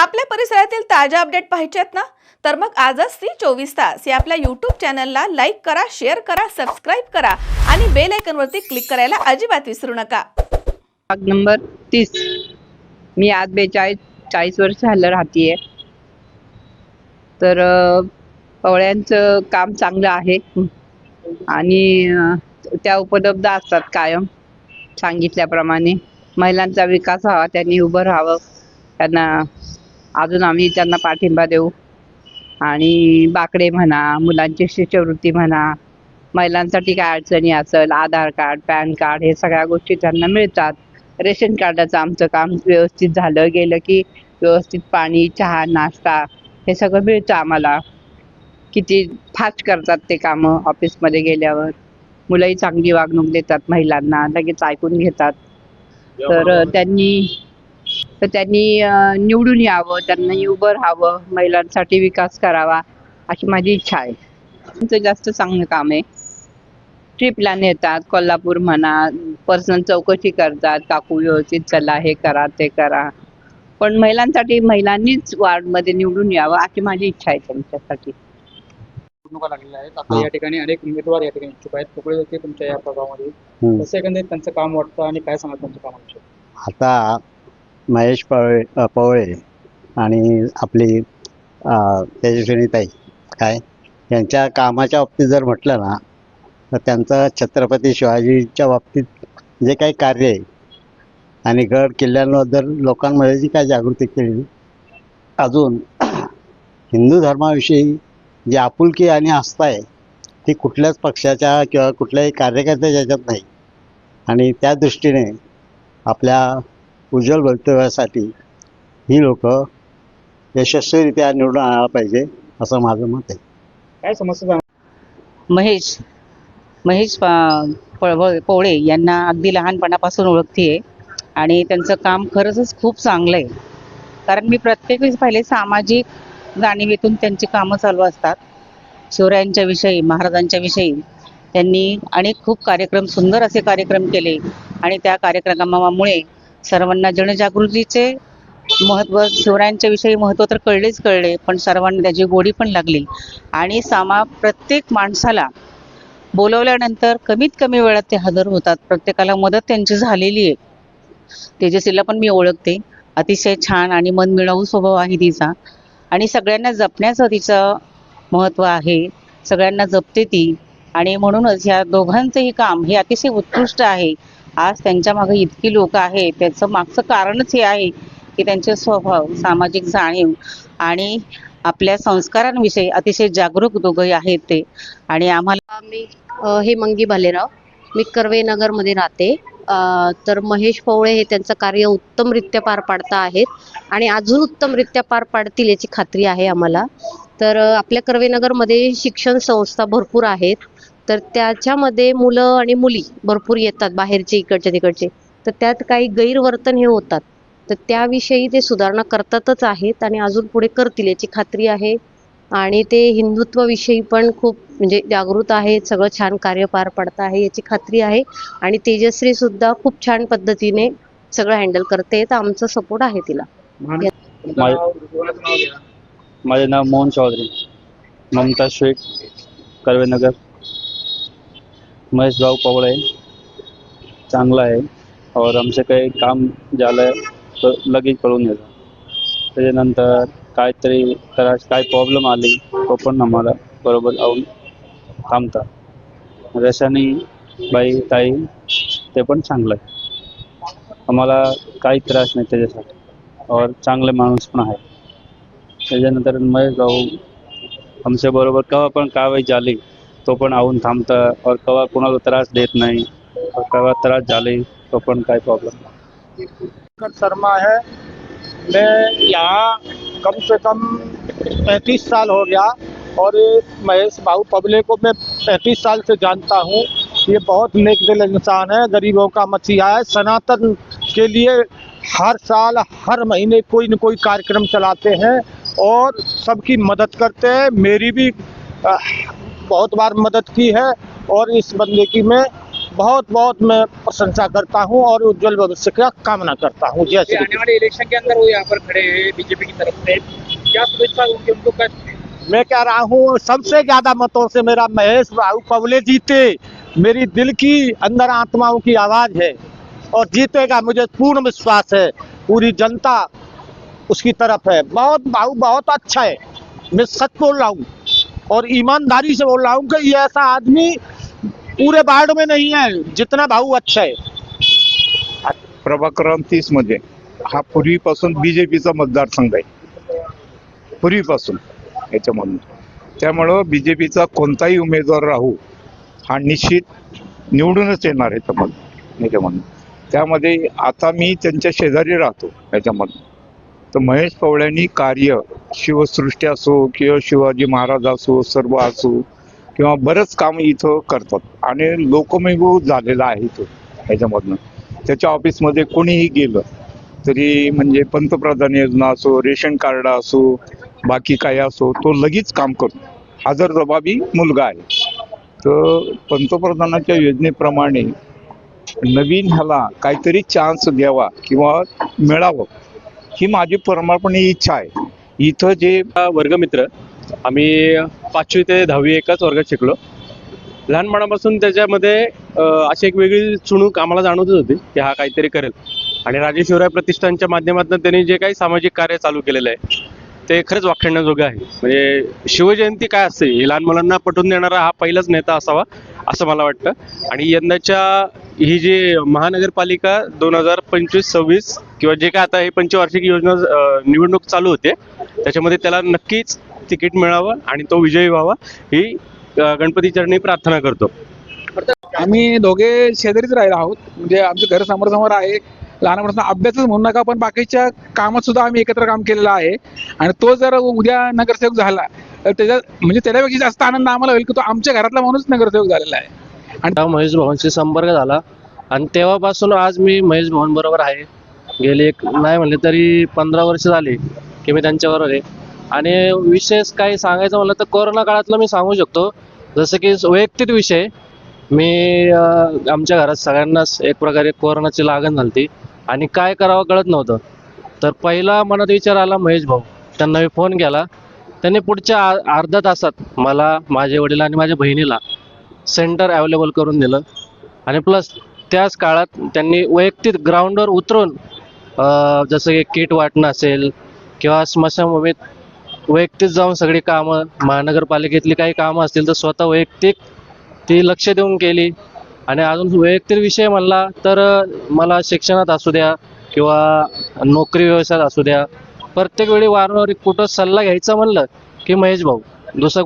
आपल्या परिसरातील ताज्या अपडेट पाहिजेत ना? तर मग आजच सी चोवीस तास या आपल्या यूट्यूब चॅनलला लाईक करा शेअर करा सबस्क्राईब करा आणि बेल आयकॉनवरती क्लिक करायला अजिबात विसरू नका. भाग नंबर तीस. मी आज बेचाळीस चाळीस वर्ष झालं राहतीये. तर अं, पवळ्यांचं काम चांगलं आहे. आणि अं, त्या उपलब्ध असतात कायम. सांगितल्याप्रमाणे. महिलांचा विकास व्हावा त्यांनी उभं राहावं. त्यांना अजून आम्ही त्यांना पाठिंबा देऊ. आणि बाकडे म्हणा मुलांची शिष्यवृत्ती म्हणा महिलांसाठी काय अडचणी असेल आधार कार्ड पॅन कार्ड हे सगळ्या गोष्टी त्यांना मिळतात. रेशन कार्डाचं आमचं काम व्यवस्थित झालं गेलं की व्यवस्थित पाणी चहा नाश्ता हे सगळं मिळतं आम्हाला. किती फास्ट करतात ते कामं ऑफिसमध्ये गेल्यावर. मुलंही चांगली वागणूक देतात महिलांना लगेच ऐकून घेतात. तर त्यांनी तर त्यांनी निवडून यावं त्यांनी उभं राहावं महिलांसाठी विकास करावा अशी माझी इच्छा आहे. त्यांचं जास्त चांगलं काम आहे. ट्रिपला नेतात कोल्हापूर म्हणा पर्सनल चौकशी करतात काकू व्यवस्थित चला हे करा ते करा. पण महिलांसाठी महिलांनीच वार्डमध्ये निवडून यावं अशी माझी इच्छा आहे त्यांच्यासाठी. निवडणुका लागलेल्या आहेत. आता या ठिकाणी अनेक उमेदवार या ठिकाणी इच्छुक आहेत. होते तुमच्या या प्रभावामध्ये. हम्म. कसं एकंदरीत त्यांचं काम वाटतं आणि काय सांगत त्यांच्या कामाविषयी आता महेश पवळे पवळे आणि आपली अ, तेजस्विनीताई काय? यांच्या कामाच्या बाबतीत जर म्हटलं ना तर त्यांचं छत्रपती शिवाजीच्या बाबतीत जे काही कार्य आहे आणि गड किल्ल्यांबद्दल लोकांमध्ये जी काय जागृती केली अजून हिंदू धर्माविषयी जी आपुलकी आणि आस्था आहे ती कुठल्याच पक्षाच्या किंवा कुठल्याही कार्यकर्त्याच्या याच्यात नाही. आणि त्या दृष्टीने आपल्या उज्ज्वल भवितव्यासाठी ही लोक यशस्वीरित्या निवडून आणायला पाहिजे असं माझं मत आहे. काय समस्या महेश महेश पा- पळवळ पवळे यांना अगदी लहानपणापासून ओळखते आणि त्यांचं काम खरंच खूप चांगलं आहे. कारण मी प्रत्येक वेळेस पाहिले सामाजिक जाणीवेतून त्यांची कामं चालू असतात. शिवरायांच्या विषयी महाराजांच्या विषयी त्यांनी अनेक खूप कार्यक्रम सुंदर असे कार्यक्रम केले आणि त्या कार्यक्रमामुळे सर्वांना जनजागृतीचे महत्त्व शिवरायांच्या विषयी महत्त्व तर कळलेच कळले पण सर्वांना त्याची गोडी पण लागली. आणि सामा प्रत्येक माणसाला बोलवल्यानंतर कमीत कमी वेळात ते हजर होतात. प्रत्येकाला मदत त्यांची झालेली आहे. तेजस्वीला पण मी ओळखते. अतिशय छान आणि मन मिळवू स्वभाव आहे तिचा. आणि सगळ्यांना जपण्याचं तिचं महत्त्व आहे. सगळ्यांना जपते ती. आणि म्हणूनच ह्या दोघांचंही काम हे अतिशय उत्कृष्ट आहे. आज त्यांच्या मागे इतकी लोक आहेत त्याचं मागचं कारणच हे आहे की त्यांचे स्वभाव सामाजिक जाणीव आणि आपल्या संस्कारांविषयी अतिशय जागरूक दोघंही आहेत ते. आणि आम्हाला मी हे मंगी भालेराव मी कर्वे नगरमध्ये राहते. तर महेश पवळे हे त्यांचं कार्य उत्तमरित्या पार पाडता आहेत आणि अजून उत्तमरित्या पार पाडतील याची खात्री आहे आम्हाला. तर आपल्या कर्वेनगरमध्ये शिक्षण संस्था भरपूर आहेत. तर त्याच्यामध्ये मुलं आणि मुली भरपूर येतात बाहेरचे इकडचे तिकडचे. तर त्यात काही गैरवर्तन हे होतात. तर त्याविषयी ते सुधारणा करतातच आहेत आणि अजून पुढे करतील याची खात्री आहे. आणि ते हिंदुत्वाविषयी पण खूप म्हणजे जागृत आहेत सगळं छान कार्य पार पाडत आहे याची खात्री आहे. आणि तेजश्री सुद्धा खूप छान पद्धतीने सगळं हँडल करते तर आमचा सपोर्ट आहे तिला. माझे नाव मोहन चौधरी ममता शेख कर्वेनगर महेश भाऊ पवळे चांगला आहे. और आमचं काही काम झालं तर लगेच कळून येतं. त्याच्यानंतर काहीतरी करा काय प्रॉब्लेम आली तो पण आम्हाला बरोबर लावून थांबतात रशानी बाई ताई ते पण चांगलं आहे. आम्हाला काही त्रास नाही त्याच्यासाठी. और चांगले माणूस पण आहे. त्याच्यानंतर महेश भाऊ आमच्या बरोबर केव्हा पण कारवाई झाली तो पण थांबतं. और कवा कोणाला त्रास देत नाही. और कवा त्रास झाले तो पण नाही. शर्मा है. मैं यहाँ कम से कम पैंतीस साल हो गया और महेश बाबू पबले को मैं पैंतीस साल से जानता हूँ। ये बहुत नेक दिल इंसान है, गरीबों का मसीहा है। सनातन के लिए हर साल, हर महीने कोई न कोई कार्यक्रम चलाते हैं और सबकी मदद करते हैं। मेरी भी बहुत बार मदद की है और इस बंदे की मैं बहुत बहुत मैं प्रशंसा करता हूँ और उज्जवल भविष्य का कामना करता हूँ। जय श्री आने वाले इलेक्शन के अंदर वो यहाँ पर खड़े हैं बीजेपी की तरफ़ से। क्या शुभेच्छा उनको कर मैं कह रहा हूँ सबसे ज़्यादा मतों से मेरा महेश बाबू पवले जीते। मेरी दिल की अंदर आत्माओं की आवाज़ है और जीतेगा मुझे पूर्ण विश्वास है। पूरी जनता उसकी तरफ़ है। बहुत बाबू बहुत अच्छा है। मैं सच बोल रहा हूँ और ईमानदारी से बोल रहा हूँ कि ये ऐसा आदमी पूरे बाढ़ में नहीं है जितना भाऊ अच्छा है। प्रभाकरण तीसमध्ये हा पूर्वीपासून बीजेपीचा मतदारसंघ आहे. पूर्वीपासून याच्यामधून. त्यामुळं बीजेपीचा कोणताही उमेदवार राहू हा निश्चित निवडूनच येणार ह्याच्यामधून याच्यामधून. त्यामध्ये आता मी त्यांच्या शेजारी राहतो याच्यामधून. तर महेश पवळ्यांनी कार्य शिवसृष्टी असो किंवा शिवाजी महाराज असो सर्व असो किंवा बरंच काम इथं करतात. आणि लोकमेव झालेला आहे तो ह्याच्यामधनं. त्याच्या ऑफिसमध्ये कोणीही गेलं तरी म्हणजे पंतप्रधान योजना असो रेशन कार्ड असो बाकी काही असो तो लगेच काम करतो. हजर जबाबी मुलगा आहे तर पंतप्रधानाच्या योजनेप्रमाणे नवीन ह्याला काहीतरी चान्स द्यावा किंवा मिळावं. ही माझी परमार्पणे इच्छा आहे. इथं जे वर्गमित्र आम्ही पाचवी ते दहावी एकाच वर्गात शिकलो. लहानपणापासून त्याच्यामध्ये अशी एक वेगळी चुणूक आम्हाला जाणवतच होती की हा काहीतरी करेल. आणि राजे शिवराय प्रतिष्ठानच्या माध्यमातून त्यांनी जे काही सामाजिक कार्य चालू केलेलं आहे ते खरंच वाखाणण्याजोगं आहे. म्हणजे शिवजयंती काय असते हे लहान मुलांना पटवून देणारा हा पहिलाच नेता असावा असं मला वाटतं. आणि यंदाच्या ही जी महानगरपालिका दोन हजार पंचवीस सव्वीस किंवा जे काय आता हे पंचवार्षिक योजना निवडणूक चालू होते त्याच्यामध्ये त्याला नक्कीच तिकीट मिळावं आणि तो विजयी व्हावा ही गणपती चरणी प्रार्थना करतो. आम्ही दोघे शेजारीच राहिलो आहोत. म्हणजे आमचं घर समोर समोर आहे. लहानपणापासून अभ्यासच म्हणू नका पण बाकीच्या कामात सुद्धा आम्ही एकत्र काम केलेलं आहे. आणि तो जर उद्या नगरसेवक झाला तर त्याच्या म्हणजे त्याच्यापेक्षा जास्त आनंद आम्हाला होईल की तो आमच्या घरातला माणूस नगरसेवक झालेला आहे. आणि महेश भवनशी संपर्क झाला. आणि तेव्हापासून आज मी महेश भवन बरोबर आहे. गेले एक नाही म्हणले तरी पंधरा वर्ष झाली की मी त्यांच्याबरोबर आहे. आणि विशेष काही सांगायचं म्हणलं तर कोरोना काळातलं मी सांगू शकतो. जसं की वैयक्तिक विषय मी आमच्या घरात सगळ्यांनाच एक प्रकारे कोरोनाची लागण झाली आणि काय करावं कळत नव्हतं. तर पहिला मनात विचार आला महेश भाऊ. त्यांना मी फोन केला. त्यांनी पुढच्या आ- अर्ध्या तासात मला माझे वडील आणि माझ्या बहिणीला सेंटर अवेलेबल करून दिलं. आणि प्लस त्याच काळात त्यांनी वैयक्तिक ग्राउंडवर उतरून जसं की किट वाटणं असेल किंवा स्मशानभूमीत वैयक्तिक जाऊन सगळी कामं महानगरपालिकेतली काही कामं असतील तर स्वतः वैयक्तिक ती लक्ष देऊन केली. आणि अजून वैयक्तिक विषय म्हणला तर मला शिक्षणात असू द्या किंवा नोकरी व्यवसायात असू द्या प्रत्येक वेळी वारंवार कुठं सल्ला घ्यायचा म्हणलं की महेश भाऊ दुसरं